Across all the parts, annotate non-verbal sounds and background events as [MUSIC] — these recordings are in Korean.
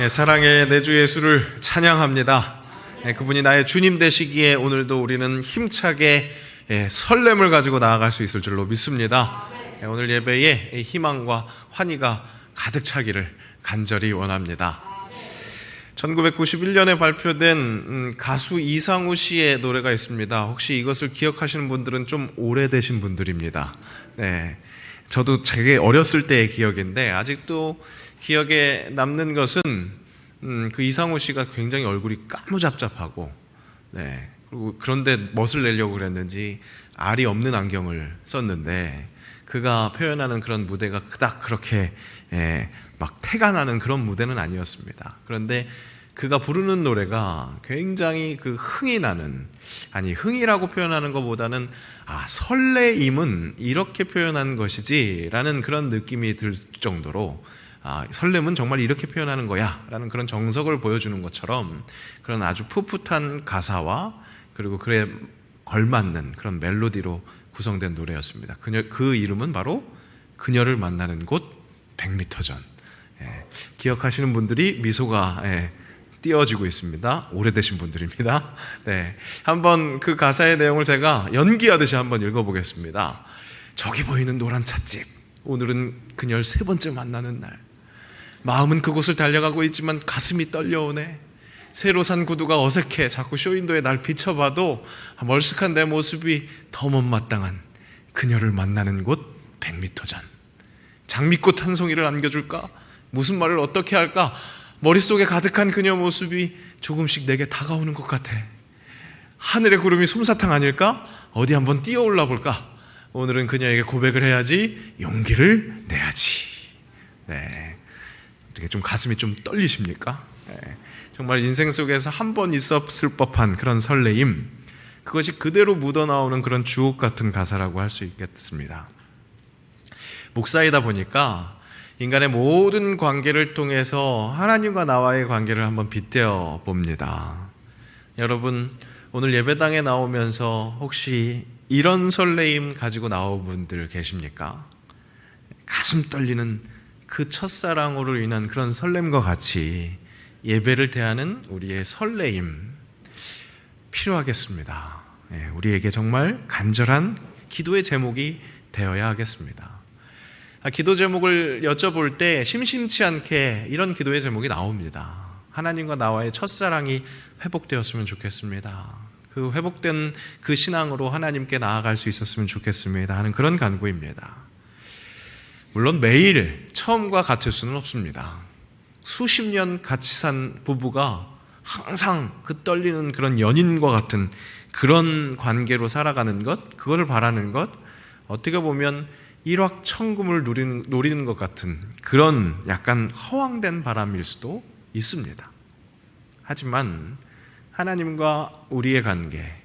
예, 사랑의 내 주 예수를 찬양합니다. 예, 그분이 나의 주님 되시기에 오늘도 우리는 힘차게 예, 설렘을 가지고 나아갈 수 있을 줄로 믿습니다. 예, 오늘 예배에 이 희망과 환희가 가득 차기를 간절히 원합니다. 1991년에 발표된 음, 가수 이상우 씨의 노래가 있습니다. 혹시 이것을 기억하시는 분들은 좀 오래되신 분들입니다. 네. 저도 되게 어렸을 때의 기억인데 아직도 기억에 남는 것은 음, 그 이상우 씨가 굉장히 얼굴이 까무잡잡하고 네. 그리고 그런데 멋을 내려고 그랬는지 알이 없는 안경을 썼는데 그가 표현하는 그런 무대가 그닥 그렇게 예, 막 태가 나는 그런 무대는 아니었습니다. 그런데 그가 부르는 노래가 굉장히 그 흥이 나는 아니 흥이라고 표현하는 것보다는 아 설레임은 이렇게 표현한 것이지라는 그런 느낌이 들 정도로 아 설렘은 정말 이렇게 표현하는 거야 라는 그런 정석을 보여주는 것처럼 그런 아주 풋풋한 가사와 그리고 그에 걸맞는 그런 멜로디로 구성된 노래였습니다. 그녀 그 이름은 바로 그녀를 만나는 곳 100m 전. 예, 기억하시는 분들이 미소가 예, 띄어지고 있습니다. 오래되신 분들입니다. [LAUGHS] 네. 한번 그 가사의 내용을 제가 연기하듯이 한번 읽어보겠습니다. 저기 보이는 노란 찻집. 오늘은 그녀를 세 번째 만나는 날. 마음은 그곳을 달려가고 있지만 가슴이 떨려오네. 새로 산 구두가 어색해. 자꾸 쇼윈도에 날 비춰봐도 멀쓱한 내 모습이 더 못마땅한 그녀를 만나는 곳 100m 전. 장미꽃 한 송이를 안겨줄까? 무슨 말을 어떻게 할까? 머릿속에 가득한 그녀 모습이 조금씩 내게 다가오는 것 같아. 하늘의 구름이 솜사탕 아닐까? 어디 한번 뛰어 올라 볼까? 오늘은 그녀에게 고백을 해야지, 용기를 내야지. 네. 어떻게 좀 가슴이 좀 떨리십니까? 네. 정말 인생 속에서 한 번 있었을 법한 그런 설레임, 그것이 그대로 묻어나오는 그런 주옥 같은 가사라고 할 수 있겠습니다. 목사이다 보니까 인간의 모든 관계를 통해서 하나님과 나와의 관계를 한번 빗대어 봅니다. 여러분, 오늘 예배당에 나오면서 혹시 이런 설레임 가지고 나온 분들 계십니까? 가슴 떨리는 그 첫사랑으로 인한 그런 설렘과 같이 예배를 대하는 우리의 설레임 필요하겠습니다. 예, 우리에게 정말 간절한 기도의 제목이 되어야 하겠습니다. 아, 기도 제목을 여쭤볼 때 심심치 않게 이런 기도의 제목이 나옵니다. 하나님과 나와의 첫사랑이 회복되었으면 좋겠습니다. 그 회복된 그 신앙으로 하나님께 나아갈 수 있었으면 좋겠습니다. 하는 그런 간구입니다. 물론 매일 처음과 같을 수는 없습니다. 수십 년 같이 산 부부가 항상 그 떨리는 그런 연인과 같은 그런 관계로 살아가는 것, 그거를 바라는 것, 어떻게 보면 일확천금을 누리는, 노리는 것 같은 그런 약간 허황된 바람일 수도 있습니다. 하지만 하나님과 우리의 관계,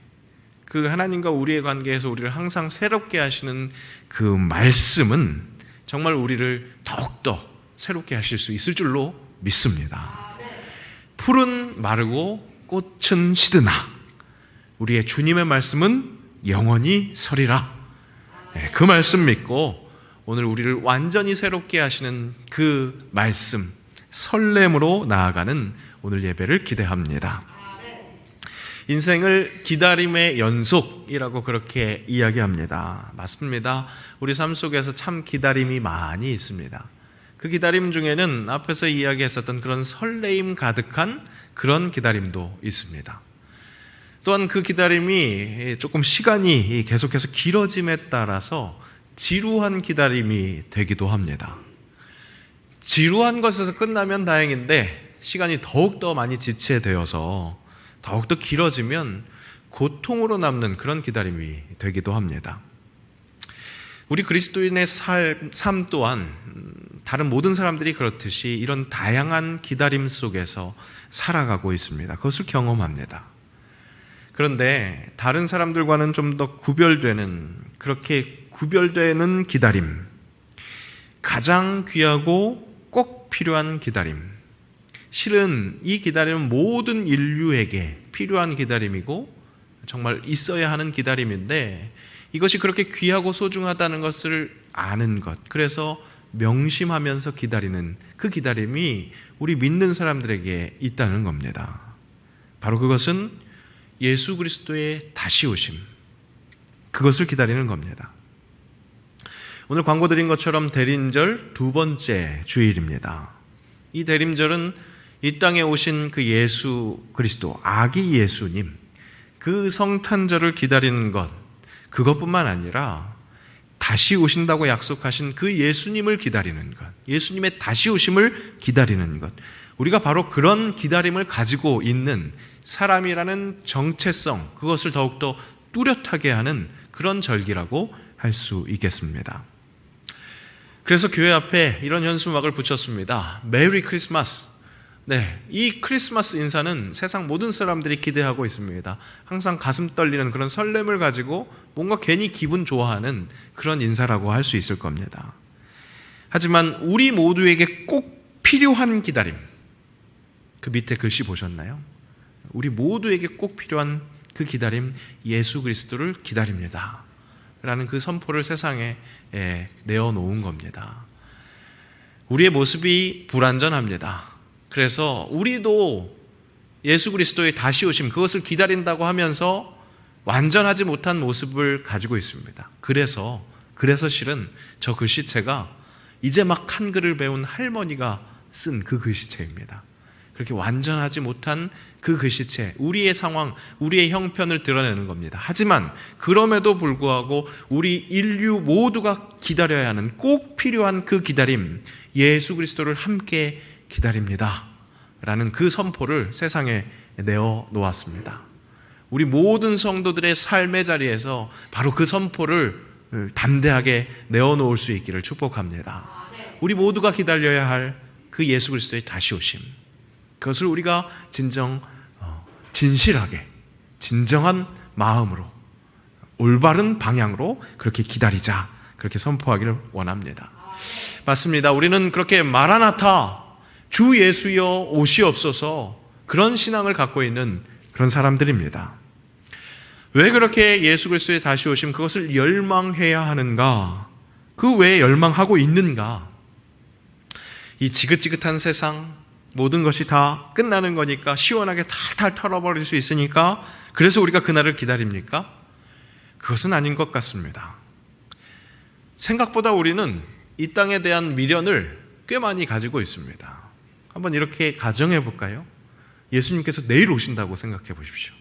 그 하나님과 우리의 관계에서 우리를 항상 새롭게 하시는 그 말씀은 정말 우리를 더욱더 새롭게 하실 수 있을 줄로 믿습니다. 풀은 마르고 꽃은 시드나 우리의 주님의 말씀은 영원히 서리라. 네, 그 말씀 믿고 오늘 우리를 완전히 새롭게 하시는 그 말씀 설렘으로 나아가는 오늘 예배를 기대합니다. 인생을 기다림의 연속이라고 그렇게 이야기합니다. 맞습니다. 우리 삶 속에서 참 기다림이 많이 있습니다. 그 기다림 중에는 앞에서 이야기했었던 그런 설레임 가득한 그런 기다림도 있습니다. 또한 그 기다림이 조금 시간이 계속해서 길어짐에 따라서 지루한 기다림이 되기도 합니다. 지루한 것에서 끝나면 다행인데 시간이 더욱더 많이 지체되어서 더욱더 길어지면 고통으로 남는 그런 기다림이 되기도 합니다. 우리 그리스도인의 삶, 삶 또한 다른 모든 사람들이 그렇듯이 이런 다양한 기다림 속에서 살아가고 있습니다. 그것을 경험합니다. 그런데 다른 사람들과는 좀 더 구별되는 그렇게 구별되는 기다림 가장 귀하고 꼭 필요한 기다림 실은 이 기다림은 모든 인류에게 필요한 기다림이고 정말 있어야 하는 기다림인데 이것이 그렇게 귀하고 소중하다는 것을 아는 것 그래서 명심하면서 기다리는 그 기다림이 우리 믿는 사람들에게 있다는 겁니다. 바로 그것은 예수 그리스도의 다시 오심. 그것을 기다리는 겁니다. 오늘 광고 드린 것처럼 대림절 두 번째 주일입니다. 이 대림절은 이 땅에 오신 그 예수 그리스도, 아기 예수님, 그 성탄절을 기다리는 것, 그것뿐만 아니라 다시 오신다고 약속하신 그 예수님을 기다리는 것, 예수님의 다시 오심을 기다리는 것. 우리가 바로 그런 기다림을 가지고 있는 사람이라는 정체성, 그것을 더욱더 뚜렷하게 하는 그런 절기라고 할 수 있겠습니다. 그래서 교회 앞에 이런 현수막을 붙였습니다. 메리 크리스마스. 네, 이 크리스마스 인사는 세상 모든 사람들이 기대하고 있습니다. 항상 가슴 떨리는 그런 설렘을 가지고 뭔가 괜히 기분 좋아하는 그런 인사라고 할 수 있을 겁니다. 하지만 우리 모두에게 꼭 필요한 기다림. 그 밑에 글씨 보셨나요? 우리 모두에게 꼭 필요한 그 기다림, 예수 그리스도를 기다립니다. 라는 그 선포를 세상에 예, 내어놓은 겁니다. 우리의 모습이 불완전합니다. 그래서 우리도 예수 그리스도의 다시 오심, 그것을 기다린다고 하면서 완전하지 못한 모습을 가지고 있습니다. 그래서, 그래서 실은 저 글씨체가 이제 막 한글을 배운 할머니가 쓴 그 글씨체입니다. 그렇게 완전하지 못한 그 글씨체, 우리의 상황, 우리의 형편을 드러내는 겁니다. 하지만 그럼에도 불구하고 우리 인류 모두가 기다려야 하는 꼭 필요한 그 기다림, 예수 그리스도를 함께 기다립니다. 라는 그 선포를 세상에 내어 놓았습니다. 우리 모든 성도들의 삶의 자리에서 바로 그 선포를 담대하게 내어 놓을 수 있기를 축복합니다. 우리 모두가 기다려야 할 그 예수 그리스도의 다시 오심. 그것을 우리가 진정 어, 진실하게 진정한 마음으로 올바른 방향으로 그렇게 기다리자 그렇게 선포하기를 원합니다. 맞습니다. 우리는 그렇게 마라나타 주 예수여 오시옵소서 그런 신앙을 갖고 있는 그런 사람들입니다. 왜 그렇게 예수 그리스도의 다시 오심 그것을 열망해야 하는가? 그 왜 열망하고 있는가? 이 지긋지긋한 세상 모든 것이 다 끝나는 거니까 시원하게 탈탈 털어버릴 수 있으니까 그래서 우리가 그날을 기다립니까? 그것은 아닌 것 같습니다. 생각보다 우리는 이 땅에 대한 미련을 꽤 많이 가지고 있습니다. 한번 이렇게 가정해 볼까요? 예수님께서 내일 오신다고 생각해 보십시오.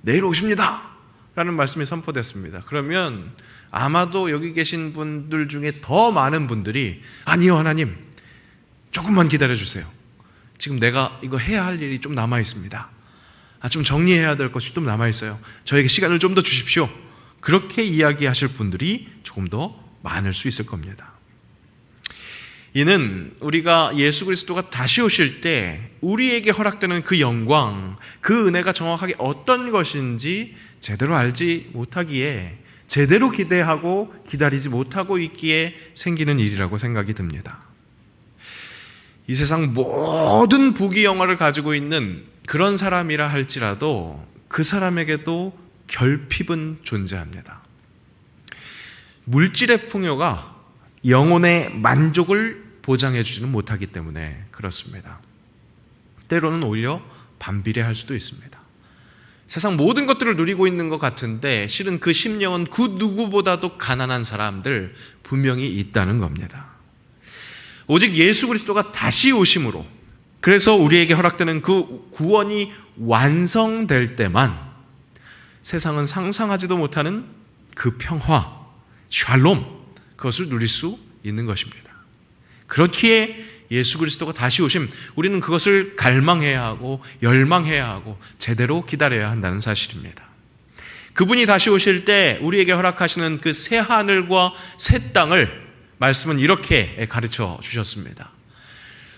내일 오십니다! 라는 말씀이 선포됐습니다. 그러면 아마도 여기 계신 분들 중에 더 많은 분들이 아니요, 하나님. 조금만 기다려 주세요. 지금 내가 이거 해야 할 일이 좀 남아 있습니다. 아, 좀 정리해야 될 것이 좀 남아 있어요. 저에게 시간을 좀 더 주십시오. 그렇게 이야기하실 분들이 조금 더 많을 수 있을 겁니다. 이는 우리가 예수 그리스도가 다시 오실 때 우리에게 허락되는 그 영광, 그 은혜가 정확하게 어떤 것인지 제대로 알지 못하기에 제대로 기대하고 기다리지 못하고 있기에 생기는 일이라고 생각이 듭니다. 이 세상 모든 부귀 영화를 가지고 있는 그런 사람이라 할지라도 그 사람에게도 결핍은 존재합니다. 물질의 풍요가 영혼의 만족을 보장해 주지는 못하기 때문에 그렇습니다. 때로는 오히려 반비례할 수도 있습니다. 세상 모든 것들을 누리고 있는 것 같은데 실은 그 심령은 그 누구보다도 가난한 사람들 분명히 있다는 겁니다. 오직 예수 그리스도가 다시 오심으로 그래서 우리에게 허락되는 그 구원이 완성될 때만 세상은 상상하지도 못하는 그 평화, 샬롬, 그것을 누릴 수 있는 것입니다. 그렇기에 예수 그리스도가 다시 오심, 우리는 그것을 갈망해야 하고, 열망해야 하고, 제대로 기다려야 한다는 사실입니다. 그분이 다시 오실 때 우리에게 허락하시는 그 새 하늘과 새 땅을 말씀은 이렇게 가르쳐 주셨습니다.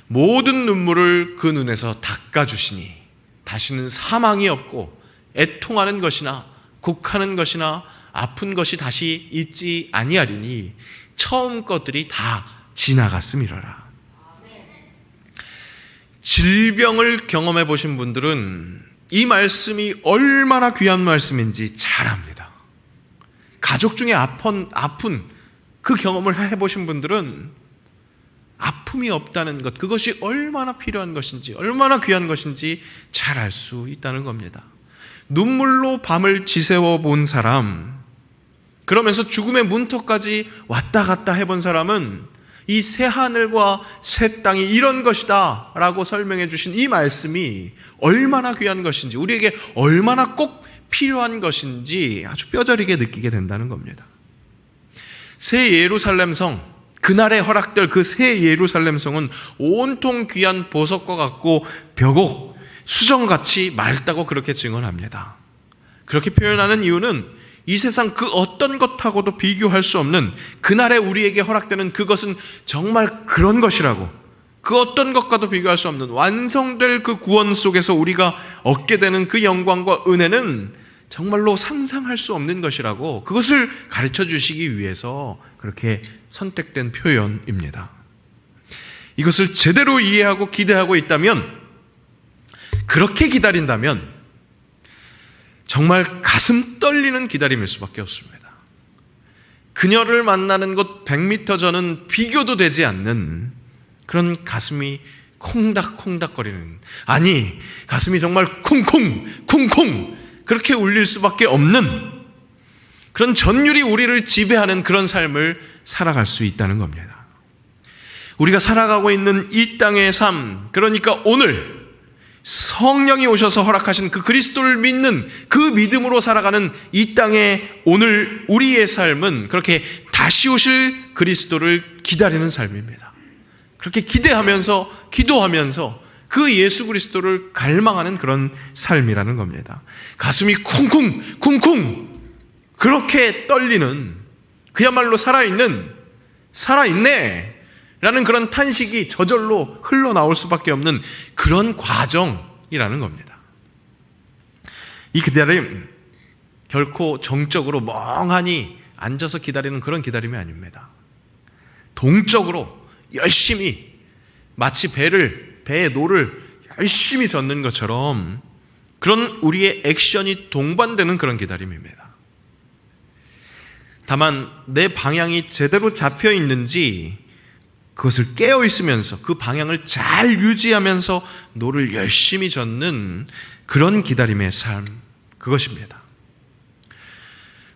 모든 눈물을 그 눈에서 닦아 주시니 다시는 사망이 없고 애통하는 것이나 곡하는 것이나 아픈 것이 다시 있지 아니하리니 처음 것들이 다 지나갔음이로라. 질병을 경험해 보신 분들은 이 말씀이 얼마나 귀한 말씀인지 잘 압니다. 가족 중에 아픈, 아픈 그 경험을 해 보신 분들은 아픔이 없다는 것, 그것이 얼마나 필요한 것인지, 얼마나 귀한 것인지 잘 알 수 있다는 겁니다. 눈물로 밤을 지새워 본 사람, 그러면서 죽음의 문턱까지 왔다 갔다 해본 사람은 이 새 하늘과 새 땅이 이런 것이다 라고 설명해 주신 이 말씀이 얼마나 귀한 것인지, 우리에게 얼마나 꼭 필요한 것인지 아주 뼈저리게 느끼게 된다는 겁니다. 새 예루살렘 성, 그날에 허락될 그 새 예루살렘 성은 온통 귀한 보석과 같고 벽옥, 수정같이 맑다고 그렇게 증언합니다. 그렇게 표현하는 이유는 이 세상 그 어떤 것하고도 비교할 수 없는 그날에 우리에게 허락되는 그것은 정말 그런 것이라고 그 어떤 것과도 비교할 수 없는 완성될 그 구원 속에서 우리가 얻게 되는 그 영광과 은혜는 정말로 상상할 수 없는 것이라고 그것을 가르쳐 주시기 위해서 그렇게 선택된 표현입니다. 이것을 제대로 이해하고 기대하고 있다면 그렇게 기다린다면 정말 가슴 떨리는 기다림일 수밖에 없습니다. 그녀를 만나는 곳 100m 전은 비교도 되지 않는 그런 가슴이 콩닥콩닥거리는 아니 가슴이 정말 콩콩 쿵콩 그렇게 울릴 수밖에 없는 그런 전율이 우리를 지배하는 그런 삶을 살아갈 수 있다는 겁니다. 우리가 살아가고 있는 이 땅의 삶, 그러니까 오늘 성령이 오셔서 허락하신 그 그리스도를 믿는 그 믿음으로 살아가는 이 땅의 오늘 우리의 삶은 그렇게 다시 오실 그리스도를 기다리는 삶입니다. 그렇게 기대하면서 기도하면서 그 예수 그리스도를 갈망하는 그런 삶이라는 겁니다. 가슴이 쿵쿵 쿵쿵 그렇게 떨리는 그야말로 살아있는 살아있네 라는 그런 탄식이 저절로 흘러나올 수밖에 없는 그런 과정이라는 겁니다. 이 기다림 결코 정적으로 멍하니 앉아서 기다리는 그런 기다림이 아닙니다. 동적으로 열심히 마치 배를 배의 노를 열심히 젓는 것처럼 그런 우리의 액션이 동반되는 그런 기다림입니다. 다만 내 방향이 제대로 잡혀 있는지 그것을 깨어 있으면서 그 방향을 잘 유지하면서 노를 열심히 젓는 그런 기다림의 삶 그것입니다.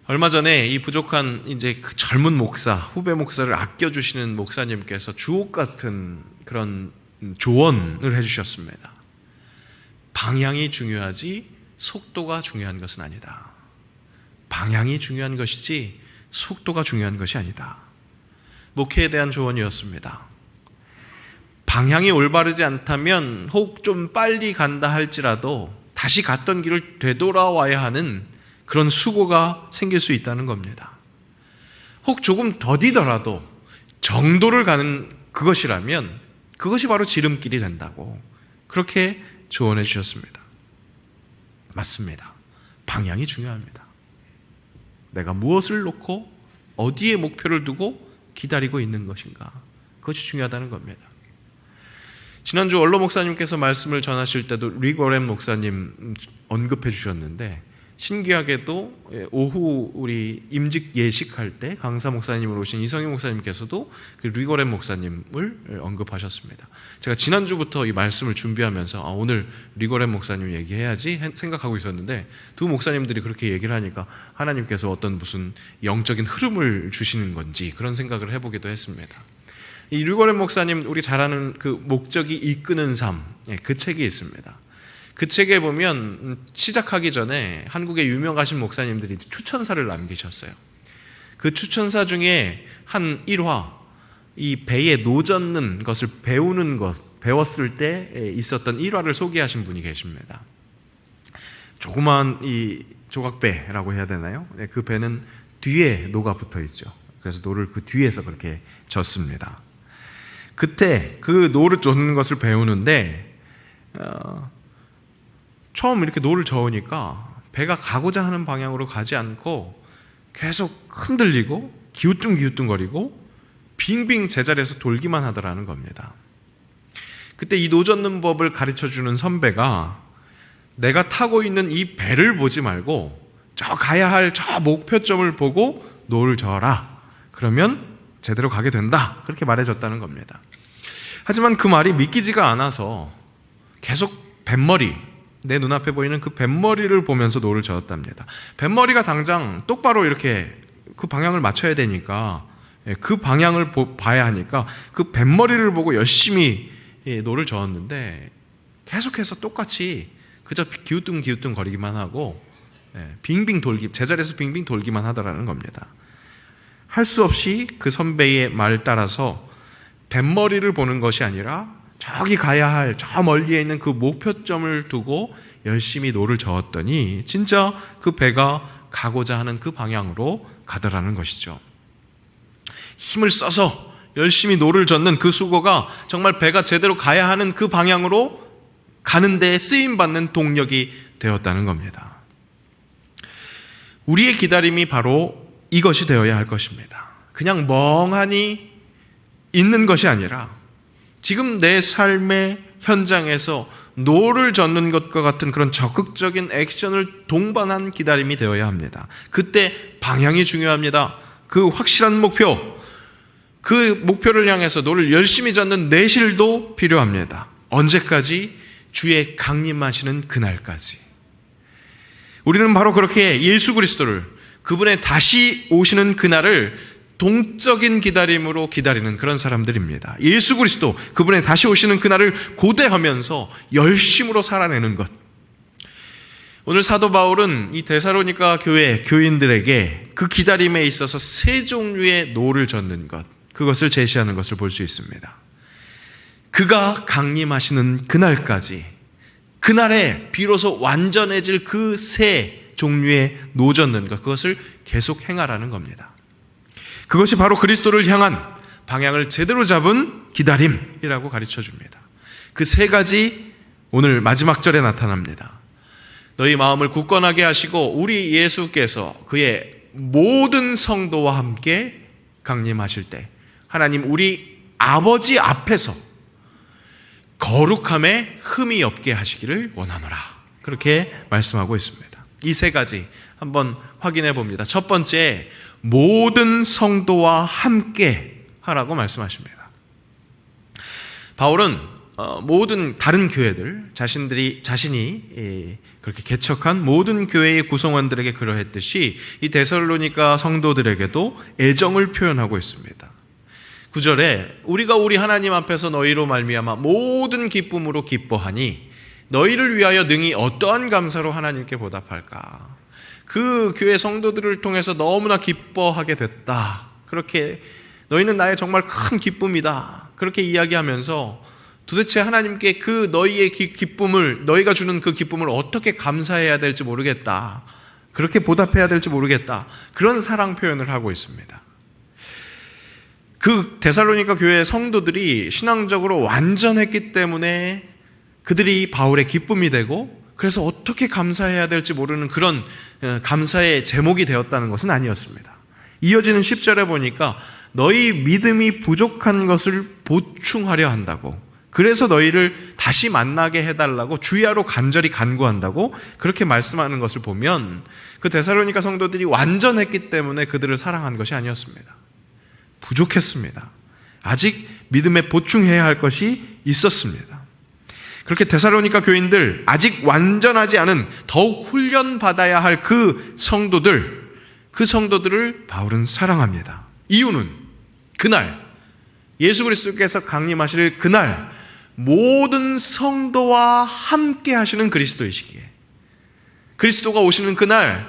얼마 전에 이 부족한 이제 그 젊은 목사, 후배 목사를 아껴 주시는 목사님께서 주옥 같은 그런 조언을 해 주셨습니다. 방향이 중요하지 속도가 중요한 것은 아니다. 방향이 중요한 것이지 속도가 중요한 것이 아니다. 목회에 대한 조언이었습니다. 방향이 올바르지 않다면 혹 좀 빨리 간다 할지라도 다시 갔던 길을 되돌아와야 하는 그런 수고가 생길 수 있다는 겁니다. 혹 조금 더디더라도 정도를 가는 그것이라면 그것이 바로 지름길이 된다고 그렇게 조언해 주셨습니다. 맞습니다. 방향이 중요합니다. 내가 무엇을 놓고 어디에 목표를 두고 기다리고 있는 것인가? 그것이 중요하다는 겁니다. 지난주 원로 목사님께서 말씀을 전하실 때도 리고렘 목사님 언급해 주셨는데 신기하게도 예, 오후 우리 임직 예식할 때 강사 목사님으로 오신 이성희 목사님께서도 그 리고렘 목사님을 언급하셨습니다. 제가 지난주부터 이 말씀을 준비하면서 아, 오늘 리고렘 목사님 얘기해야지 생각하고 있었는데 두 목사님들이 그렇게 얘기를 하니까 하나님께서 어떤 무슨 영적인 흐름을 주시는 건지 그런 생각을 해보기도 했습니다. 이 리고렘 목사님 우리 잘 아는 그 목적이 이끄는 삶, 예, 그 책이 있습니다. 그 책에 보면 시작하기 전에 한국의 유명하신 목사님들이 추천사를 남기셨어요. 그 추천사 중에 한 1화, 이 배에 노젓는 것을 배우는 것, 배웠을 때 있었던 1화를 소개하신 분이 계십니다. 조그만 이 조각배라고 해야 되나요? 네, 그 배는 뒤에 노가 붙어 있죠. 그래서 노를 그 뒤에서 그렇게 젓습니다. 그때 그 노를 젓는 것을 배우는데 어, 처음 이렇게 노를 저으니까 배가 가고자 하는 방향으로 가지 않고 계속 흔들리고 기우뚱기우뚱거리고 빙빙 제자리에서 돌기만 하더라는 겁니다. 그때 이 노젓는 법을 가르쳐 주는 선배가 내가 타고 있는 이 배를 보지 말고 저 가야 할 저 목표점을 보고 노를 저어라. 그러면 제대로 가게 된다. 그렇게 말해줬다는 겁니다. 하지만 그 말이 믿기지가 않아서 계속 뱃머리, 내 눈앞에 보이는 그 뱃머리를 보면서 노를 저었답니다. 뱃머리가 당장 똑바로 이렇게 그 방향을 맞춰야 되니까 예, 그 방향을 보, 봐야 하니까 그 뱃머리를 보고 열심히 예, 노를 저었는데 계속해서 똑같이 그저 기우뚱 기우뚱 거리기만 하고 예, 빙빙 돌기 제자리에서 빙빙 돌기만 하더라는 겁니다. 할 수 없이 그 선배의 말 따라서 뱃머리를 보는 것이 아니라 저기 가야 할 저 멀리에 있는 그 목표점을 두고 열심히 노를 저었더니 진짜 그 배가 가고자 하는 그 방향으로 가더라는 것이죠. 힘을 써서 열심히 노를 젓는 그 수고가 정말 배가 제대로 가야 하는 그 방향으로 가는 데 쓰임 받는 동력이 되었다는 겁니다. 우리의 기다림이 바로 이것이 되어야 할 것입니다. 그냥 멍하니 있는 것이 아니라 지금 내 삶의 현장에서 노를 젓는 것과 같은 그런 적극적인 액션을 동반한 기다림이 되어야 합니다. 그때 방향이 중요합니다. 그 확실한 목표, 그 목표를 향해서 노를 열심히 젓는 내실도 필요합니다. 언제까지? 주의 강림하시는 그날까지. 우리는 바로 그렇게 예수 그리스도를 그분의 다시 오시는 그날을 동적인 기다림으로 기다리는 그런 사람들입니다. 예수 그리스도 그분의 다시 오시는 그날을 고대하면서 열심으로 살아내는 것. 오늘 사도 바울은 이 데사로니가 교회 교인들에게 그 기다림에 있어서 세 종류의 노를 젓는 것, 그것을 제시하는 것을 볼 수 있습니다. 그가 강림하시는 그날까지, 그날에 비로소 완전해질 그 세 종류의 노 젓는 것, 그것을 계속 행하라는 겁니다. 그것이 바로 그리스도를 향한 방향을 제대로 잡은 기다림이라고 가르쳐 줍니다. 그 세 가지 오늘 마지막 절에 나타납니다. 너희 마음을 굳건하게 하시고 우리 예수께서 그의 모든 성도와 함께 강림하실 때 하나님 우리 아버지 앞에서 거룩함에 흠이 없게 하시기를 원하노라. 그렇게 말씀하고 있습니다. 이 세 가지 한번 확인해 봅니다. 첫 번째, 모든 성도와 함께 하라고 말씀하십니다. 바울은 어, 모든 다른 교회들 자신들이 자신이 예, 그렇게 개척한 모든 교회의 구성원들에게 그러했듯이 이 데살로니가 성도들에게도 애정을 표현하고 있습니다. 9절에 우리가 우리 하나님 앞에서 너희로 말미암아 모든 기쁨으로 기뻐하니 너희를 위하여 능히 어떠한 감사로 하나님께 보답할까? 그 교회 성도들을 통해서 너무나 기뻐하게 됐다. 그렇게 너희는 나의 정말 큰 기쁨이다. 그렇게 이야기하면서 도대체 하나님께 그 너희의 기, 기쁨을 너희가 주는 그 기쁨을 어떻게 감사해야 될지 모르겠다. 그렇게 보답해야 될지 모르겠다. 그런 사랑 표현을 하고 있습니다. 그 데살로니가 교회 성도들이 신앙적으로 완전했기 때문에 그들이 바울의 기쁨이 되고 그래서 어떻게 감사해야 될지 모르는 그런 어, 감사의 제목이 되었다는 것은 아니었습니다. 이어지는 10절에 보니까 너희 믿음이 부족한 것을 보충하려 한다고 그래서 너희를 다시 만나게 해달라고 주야로 간절히 간구한다고 그렇게 말씀하는 것을 보면 그 데살로니가 성도들이 완전했기 때문에 그들을 사랑한 것이 아니었습니다. 부족했습니다. 아직 믿음에 보충해야 할 것이 있었습니다. 그렇게 데살로니가 교인들 아직 완전하지 않은 더욱 훈련 받아야 할 그 성도들 그 성도들을 바울은 사랑합니다. 이유는 그날 예수 그리스도께서 강림하실 그날 모든 성도와 함께 하시는 그리스도이시기에 그리스도가 오시는 그날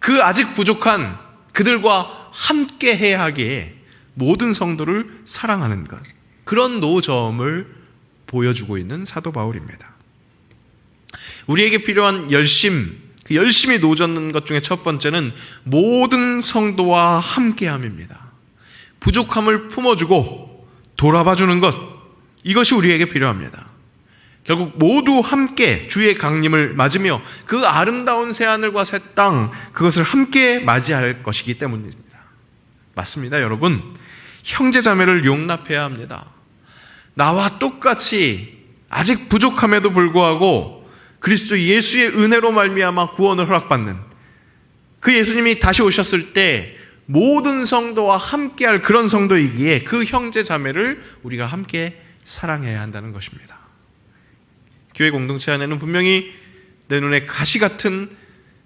그 아직 부족한 그들과 함께 해야 하기에 모든 성도를 사랑하는 것 그런 노점을 보여주고 있는 사도 바울입니다. 우리에게 필요한 열심, 그 열심히 노젓는 것 중에 첫 번째는 모든 성도와 함께함입니다. 부족함을 품어주고 돌아봐주는 것 이것이 우리에게 필요합니다. 결국 모두 함께 주의 강림을 맞으며 그 아름다운 새하늘과 새 땅 그것을 함께 맞이할 것이기 때문입니다. 맞습니다, 여러분. 형제 자매를 용납해야 합니다. 나와 똑같이 아직 부족함에도 불구하고 그리스도 예수의 은혜로 말미암아 구원을 허락받는 그 예수님이 다시 오셨을 때 모든 성도와 함께할 그런 성도이기에 그 형제 자매를 우리가 함께 사랑해야 한다는 것입니다. 교회 공동체 안에는 분명히 내 눈에 가시 같은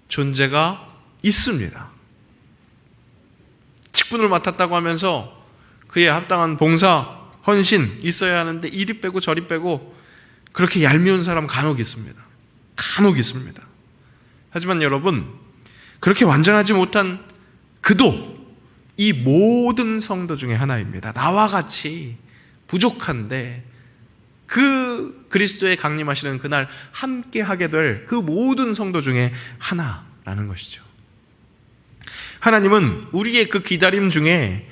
존재가 있습니다. 직분을 맡았다고 하면서 그에 합당한 봉사, 헌신 있어야 하는데 이리 빼고 저리 빼고 그렇게 얄미운 사람 간혹 있습니다. 간혹 있습니다. 하지만 여러분, 그렇게 완전하지 못한 그도 이 모든 성도 중에 하나입니다. 나와 같이 부족한데 그 그리스도의 강림하시는 그날 함께 하게 될 그 모든 성도 중에 하나라는 것이죠. 하나님은 우리의 그 기다림 중에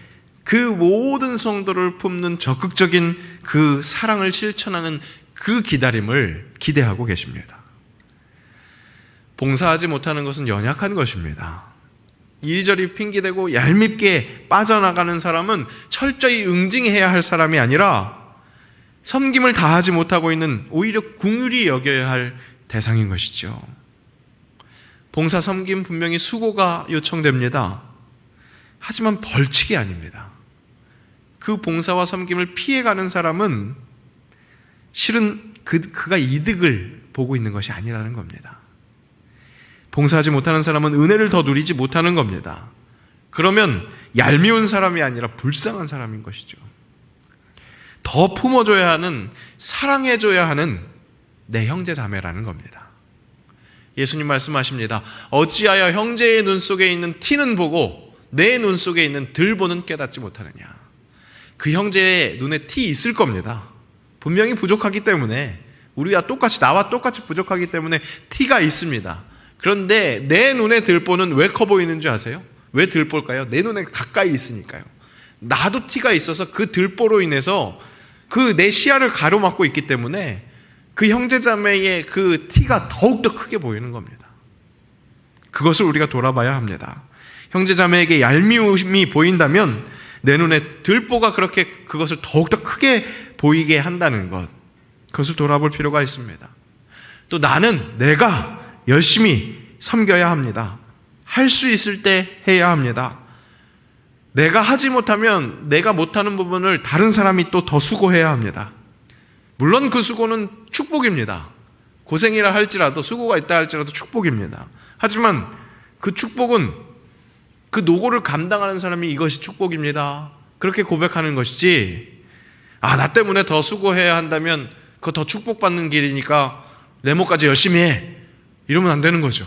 그 모든 성도를 품는 적극적인 그 사랑을 실천하는 그 기다림을 기대하고 계십니다. 봉사하지 못하는 것은 연약한 것입니다. 이리저리 핑계대고 얄밉게 빠져나가는 사람은 철저히 응징해야 할 사람이 아니라 섬김을 다하지 못하고 있는 오히려 궁휼히 여겨야 할 대상인 것이죠. 봉사 섬김 분명히 수고가 요청됩니다. 하지만 벌칙이 아닙니다. 그 봉사와 섬김을 피해가는 사람은 실은 그, 그가 이득을 보고 있는 것이 아니라는 겁니다. 봉사하지 못하는 사람은 은혜를 더 누리지 못하는 겁니다. 그러면 얄미운 사람이 아니라 불쌍한 사람인 것이죠. 더 품어줘야 하는, 사랑해줘야 하는 내 형제 자매라는 겁니다. 예수님 말씀하십니다. 어찌하여 형제의 눈 속에 있는 티는 보고 내 눈 속에 있는 들보는 깨닫지 못하느냐. 그 형제의 눈에 티 있을 겁니다. 분명히 부족하기 때문에 우리가 똑같이 나와 똑같이 부족하기 때문에 티가 있습니다. 그런데 내 눈에 들보는 왜 커 보이는 줄 아세요? 왜 들볼까요? 내 눈에 가까이 있으니까요. 나도 티가 있어서 그 들보로 인해서 그 내 시야를 가로막고 있기 때문에 그 형제자매의 그 티가 더욱더 크게 보이는 겁니다. 그것을 우리가 돌아봐야 합니다. 형제자매에게 얄미움이 보인다면 내 눈에 들보가 그렇게 그것을 더욱더 크게 보이게 한다는 것. 그것을 돌아볼 필요가 있습니다. 또 나는 내가 열심히 섬겨야 합니다. 할 수 있을 때 해야 합니다. 내가 하지 못하면 내가 못하는 부분을 다른 사람이 또 더 수고해야 합니다. 물론 그 수고는 축복입니다. 고생이라 할지라도 수고가 있다 할지라도 축복입니다. 하지만 그 축복은 그 노고를 감당하는 사람이 이것이 축복입니다. 그렇게 고백하는 것이지. 아, 나 때문에 더 수고해야 한다면 그거 더 축복받는 길이니까 내 몫까지 열심히 해. 이러면 안 되는 거죠.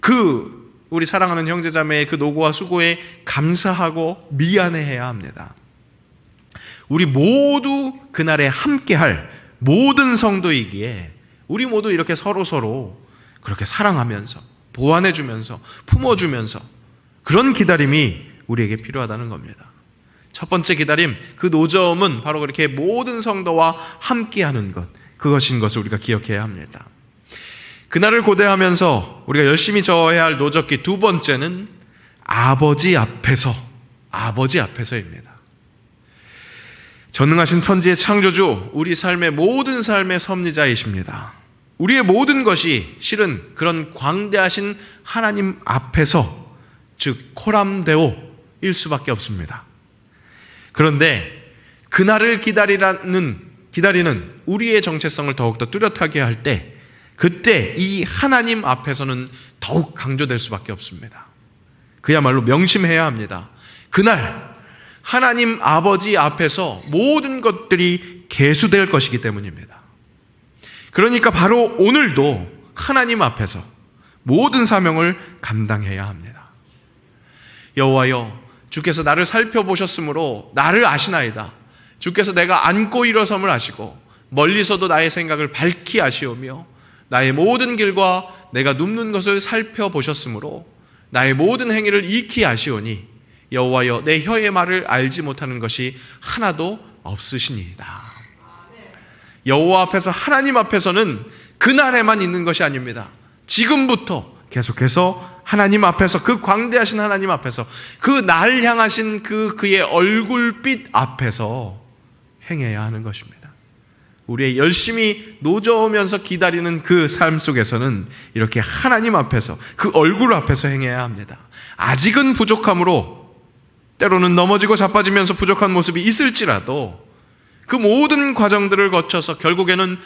그 우리 사랑하는 형제자매의 그 노고와 수고에 감사하고 미안해해야 합니다. 우리 모두 그날에 함께할 모든 성도이기에 우리 모두 이렇게 서로 서로 그렇게 사랑하면서 보완해주면서 품어주면서 그런 기다림이 우리에게 필요하다는 겁니다. 첫 번째 기다림, 그 노점은 바로 그렇게 모든 성도와 함께하는 것, 그것인 것을 우리가 기억해야 합니다. 그날을 고대하면서 우리가 열심히 저어야 할 노적기 두 번째는 아버지 앞에서, 아버지 앞에서입니다. 전능하신 천지의 창조주, 우리 삶의 모든 삶의 섭리자이십니다. 우리의 모든 것이 실은 그런 광대하신 하나님 앞에서, 즉, 코람데오일 수밖에 없습니다. 그런데 그날을 기다리라는, 기다리는 우리의 정체성을 더욱더 뚜렷하게 할 때, 그때 이 하나님 앞에서는 더욱 강조될 수밖에 없습니다. 그야말로 명심해야 합니다. 그날 하나님 아버지 앞에서 모든 것들이 개수될 것이기 때문입니다. 그러니까 바로 오늘도 하나님 앞에서 모든 사명을 감당해야 합니다. 여호와여 주께서 나를 살펴보셨으므로 나를 아시나이다. 주께서 내가 앉고 일어섬을 아시고 멀리서도 나의 생각을 밝히 아시오며 나의 모든 길과 내가 눕는 것을 살펴보셨으므로 나의 모든 행위를 익히 아시오니 여호와여 내 혀의 말을 알지 못하는 것이 하나도 없으시니이다. 여호와 앞에서 하나님 앞에서는 그날에만 있는 것이 아닙니다. 지금부터 계속해서 하나님 앞에서 그 광대하신 하나님 앞에서 그날 향하신 그 그의 얼굴빛 앞에서 행해야 하는 것입니다. 우리의 열심히 노져오면서 기다리는 그 삶 속에서는 이렇게 하나님 앞에서 그 얼굴 앞에서 행해야 합니다. 아직은 부족함으로 때로는 넘어지고 자빠지면서 부족한 모습이 있을지라도 그 모든 과정들을 거쳐서 결국에는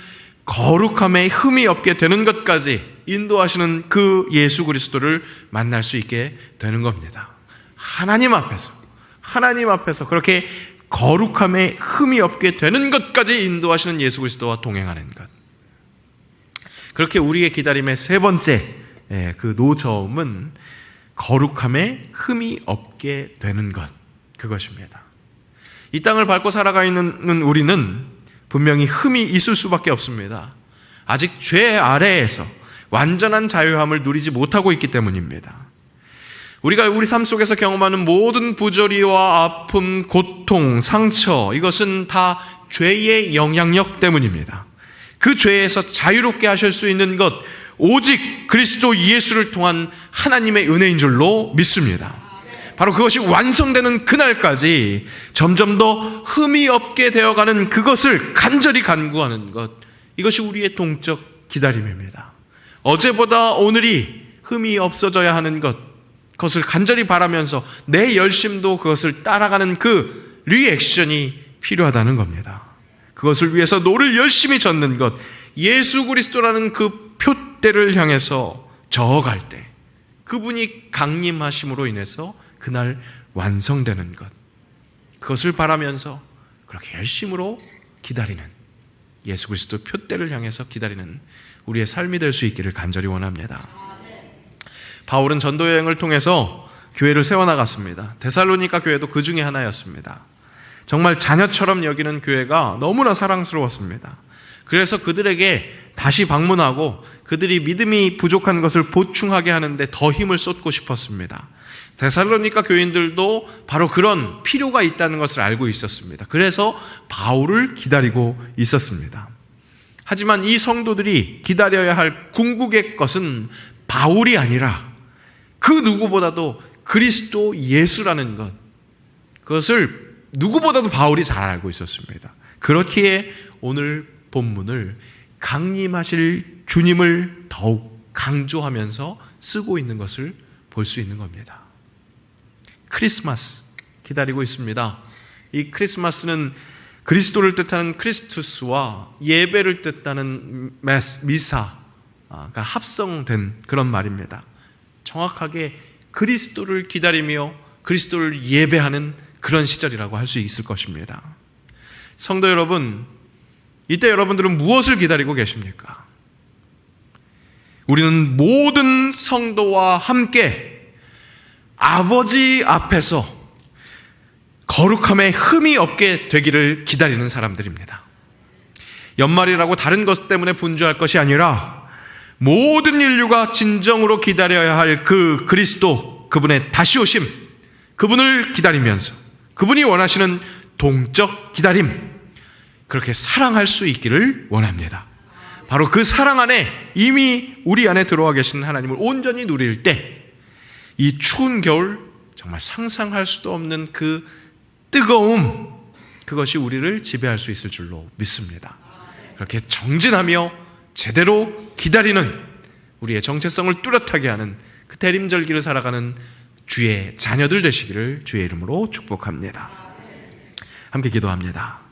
거룩함에 흠이 없게 되는 것까지 인도하시는 그 예수 그리스도를 만날 수 있게 되는 겁니다. 하나님 앞에서, 하나님 앞에서 그렇게 거룩함에 흠이 없게 되는 것까지 인도하시는 예수 그리스도와 동행하는 것. 그렇게 우리의 기다림의 세 번째 예, 그 노저움은 거룩함에 흠이 없게 되는 것. 그것입니다. 이 땅을 밟고 살아가 있는 우리는 분명히 흠이 있을 수밖에 없습니다. 아직 죄 아래에서 완전한 자유함을 누리지 못하고 있기 때문입니다. 우리가 우리 삶 속에서 경험하는 모든 부조리와 아픔, 고통, 상처, 이것은 다 죄의 영향력 때문입니다. 그 죄에서 자유롭게 하실 수 있는 것, 오직 그리스도 예수를 통한 하나님의 은혜인 줄로 믿습니다. 바로 그것이 완성되는 그날까지 점점 더 흠이 없게 되어가는 그것을 간절히 간구하는 것. 이것이 우리의 동적 기다림입니다. 어제보다 오늘이 흠이 없어져야 하는 것. 그것을 간절히 바라면서 내 열심도 그것을 따라가는 그 리액션이 필요하다는 겁니다. 그것을 위해서 노를 열심히 젓는 것. 예수 그리스도라는 그 표대를 향해서 저어갈 때 그분이 강림하심으로 인해서 그날 완성되는 것. 그것을 바라면서 그렇게 열심으로 기다리는 예수 그리스도 표대를 향해서 기다리는 우리의 삶이 될 수 있기를 간절히 원합니다. 바울은 전도 여행을 통해서 교회를 세워나갔습니다. 데살로니가 교회도 그 중에 하나였습니다. 정말 자녀처럼 여기는 교회가 너무나 사랑스러웠습니다. 그래서 그들에게 다시 방문하고 그들이 믿음이 부족한 것을 보충하게 하는데 더 힘을 쏟고 싶었습니다. 데살로니가 교인들도 바로 그런 필요가 있다는 것을 알고 있었습니다. 그래서 바울을 기다리고 있었습니다. 하지만 이 성도들이 기다려야 할 궁극의 것은 바울이 아니라 그 누구보다도 그리스도 예수라는 것. 그것을 누구보다도 바울이 잘 알고 있었습니다. 그렇기에 오늘 본문을 강림하실 주님을 더욱 강조하면서 쓰고 있는 것을 볼 수 있는 겁니다. 크리스마스 기다리고 있습니다. 이 크리스마스는 그리스도를 뜻하는 크리스투스와 예배를 뜻하는 미사가 합성된 그런 말입니다. 정확하게 그리스도를 기다리며 그리스도를 예배하는 그런 시절이라고 할 수 있을 것입니다. 성도 여러분, 이때 여러분들은 무엇을 기다리고 계십니까? 우리는 모든 성도와 함께 아버지 앞에서 거룩함에 흠이 없게 되기를 기다리는 사람들입니다. 연말이라고 다른 것 때문에 분주할 것이 아니라 모든 인류가 진정으로 기다려야 할 그 그리스도, 그분의 다시 오심, 그분을 기다리면서 그분이 원하시는 동적 기다림, 그렇게 사랑할 수 있기를 원합니다. 바로 그 사랑 안에 이미 우리 안에 들어와 계신 하나님을 온전히 누릴 때 이 추운 겨울 정말 상상할 수도 없는 그 뜨거움 그것이 우리를 지배할 수 있을 줄로 믿습니다. 그렇게 정진하며 제대로 기다리는 우리의 정체성을 뚜렷하게 하는 그 대림절기를 살아가는 주의 자녀들 되시기를 주의 이름으로 축복합니다. 함께 기도합니다.